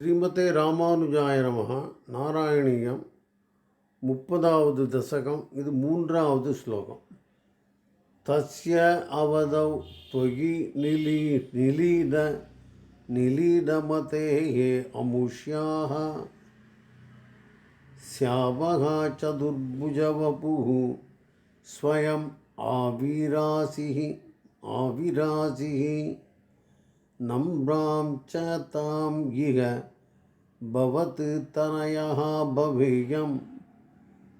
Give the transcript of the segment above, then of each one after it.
ஸ்ரீமதே ராமானுஜாய நமகா நாராயணியம் முப்பதாவது தசகம் இது மூன்றாவது ஸ்லோகம் தஸ்ய அவதவ் தொகி நிலீ நிலீட நிலீடமதே ஹே அமுஷ்யாக சியாவகா சதுர்புஜவபுः ஸ்வயம் ஆவிராசிः ஆவிராசிः नम्रां च ताम् इह भवत् तनयः भवेयं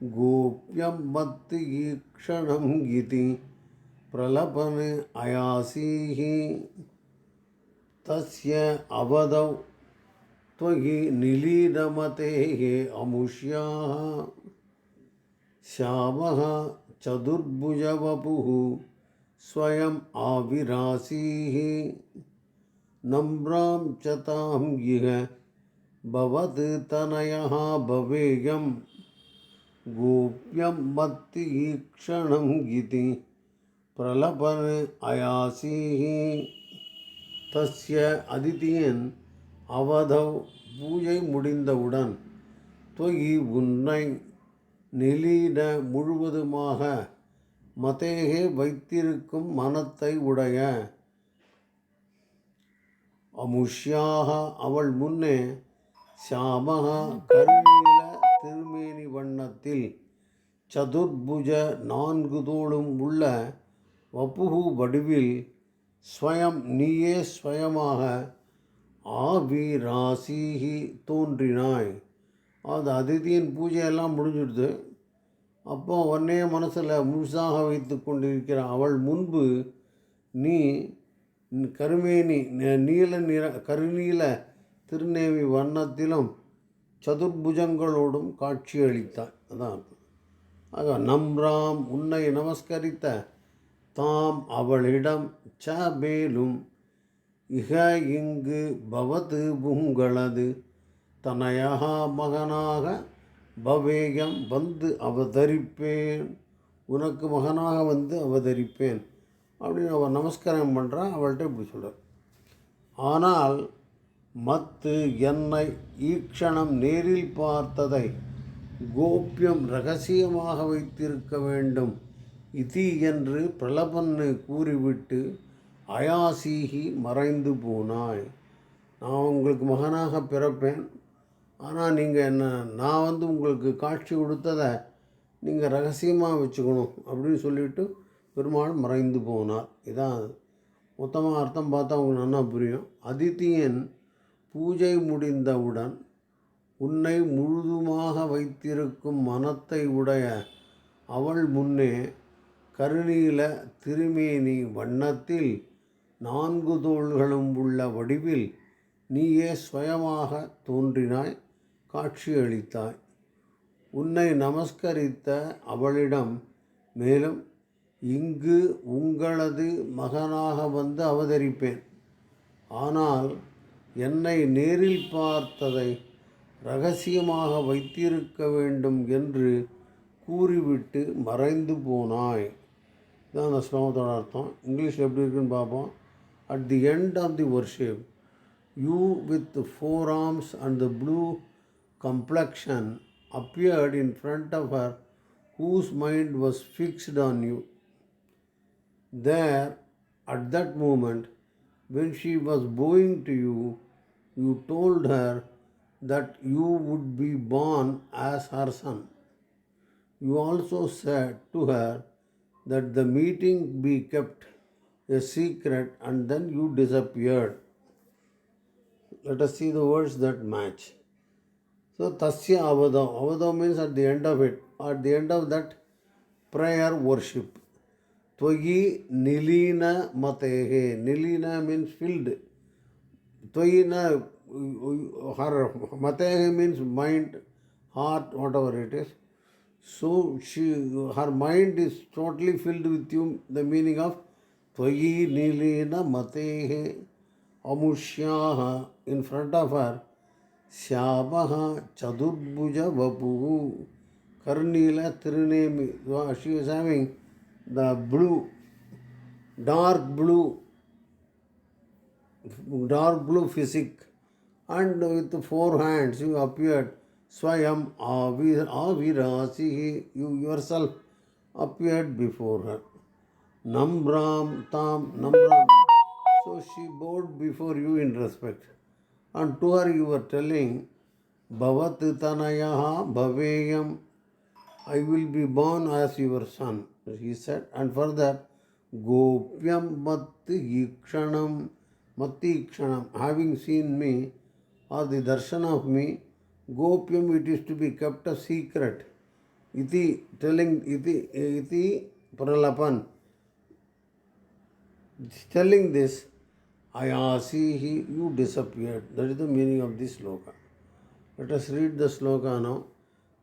गोप्यं मत् ईक्षणम् इति प्रलपन् अयासीः तस्य अवधौ त्वयि निलीनमतेः अमुष्याः। श्यामः चतुर्भुजवपुः स्वयम् आविरासीः। नम्रां च ताम् इह भवत् तनयः भवेयं गोप्यं मत्ति ईक्षणम् इति प्रलपन् अयासीः தஸ்ய அதிதியன் அவதவ் பூஜை முடிந்தவுடன் தொகி உன்னை நெலீன முழுவதுமாக மதேகே வைத்திருக்கும் மனத்தை உடைய அமுஷ்யாக அவள் முன்னே சியாமக கருநீல திருமேனி வண்ணத்தில் சதுர்புஜ நான்கு தோளும் உள்ள வப்புகு வடிவில் ஸ்வயம் நீயே ஸ்வயமாக ஆவி ராசிஹி தோன்றினாய். அது அதிதியின் பூஜையெல்லாம் முடிஞ்சிடுது. அப்போ உன்னைய மனசில் முழுசாக வைத்து கொண்டிருக்கிற அவள் முன்பு நீ கருமேனி நீல நிற கருநீல திருநேவி வண்ணத்திலும் சதுர்புஜங்களோடும் காட்சியளித்தார் அதான் அர்த்தம். ஆக நம்ராம் உன்னை நமஸ்கரித்த தாம் அவளிடம் ச மேலும் இக இங்கு பவது உங்களது தனையகா மகனாக பவேயம் வந்து அவதரிப்பேன். உனக்கு மகனாக வந்து அவதரிப்பேன். அப்படின்னு அவள் நமஸ்காரம் பண்ணுறான் அவள்கிட்ட இப்படி சொல்கிறார் ஆனால் மத்து என்னை ஈக்ஷணம் நேரில் பார்த்ததை கோப்பியம் ரகசியமாக வைத்திருக்க வேண்டும். இதி என்று பிரலபன்னு கூறிவிட்டு அயாசீகி மறைந்து போனாய். நான் உங்களுக்கு மகனாக பிறப்பேன். ஆனால் நீங்கள் என்ன நான் வந்து உங்களுக்கு காட்சி கொடுத்ததை நீங்கள் ரகசியமாக வச்சுக்கணும் அப்படின்னு சொல்லிவிட்டு பெருமாள் மறைந்து போனார். இதான் மொத்தமாக அர்த்தம் பார்த்தா உங்களுக்கு நல்லா புரியும். அதித்தியன் பூஜை முடிந்தவுடன் உன்னை முழுதுமாக வைத்திருக்கும் மனத்தை உடைய அவள் முன்னே கருநீல திருமேனி வண்ணத்தில் நான்கு தோள்களும் உள்ள வடிவில் நீயே சுயமாக தோன்றினாய் காட்சியளித்தாய் உன்னை நமஸ்கரித்த அவளிடம் மேலும் இங்கு உங்களது மகனாக வந்து அவதரிப்பேன். ஆனால் என்னை நேரில் பார்த்ததை ரகசியமாக வைத்திருக்க வேண்டும் என்று கூறிவிட்டு மறைந்து போனாய். இதான் அந்த ஸ்லோகத்தோட அர்த்தம். இங்கிலீஷில் எப்படி இருக்குன்னு பார்ப்போம். At the end of the worship you with four arms and the blue complexion appeared in front of her whose mind was fixed on you. There, at that moment, when she was bowing to you, you told her that you would be born as her son. You also said to her that the meeting be kept a secret and then you disappeared. Let us see the words that match. So, Tasya Avadav. Avadav means at the end of it, at the end of that prayer worship. त्वयि निलीन मतेः निलीन means filled त्वयि न हर मतेः means mind heart whatever it is so she her mind is totally filled with you the meaning of tvayi nilena matehe amushyaah in front of her श्यामः चतुर्भुज वपुः कर्णील तिरुनेमि she is having the blue dark blue dark blue physique and with four hands you appeared. Swayam avir, avirasi, you yourself appeared before her. Nambram tam nambram. So she bowed before you in respect. And to her you were telling, Bhavat tanayaha bhaveyam. I will be born as your son, he said. And further, Gopyam matti ikshanam, matti ikshanam, having seen me, or the darshan of me, Gopyam it is to be kept a secret. Iti, telling, iti, iti pralapan. Telling this, Ayasihi, you disappeared. That is the meaning of this sloka. Let us read the sloka now.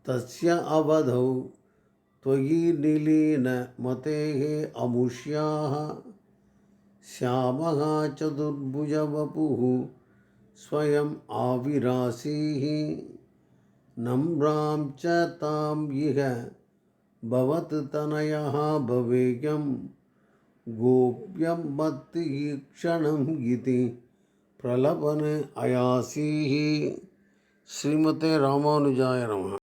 तस्य अवधौ मतेः अमुष्याः। श्यामः चतुर्भुजवपुः स्वयम् आविरासीः। नम्रां च ताम् इह भवत्तनयः भवेयं गोप्यं मत्ति क्षणम् इति प्रलपन अयासीः। श्रीमते रामानुजाय नमः।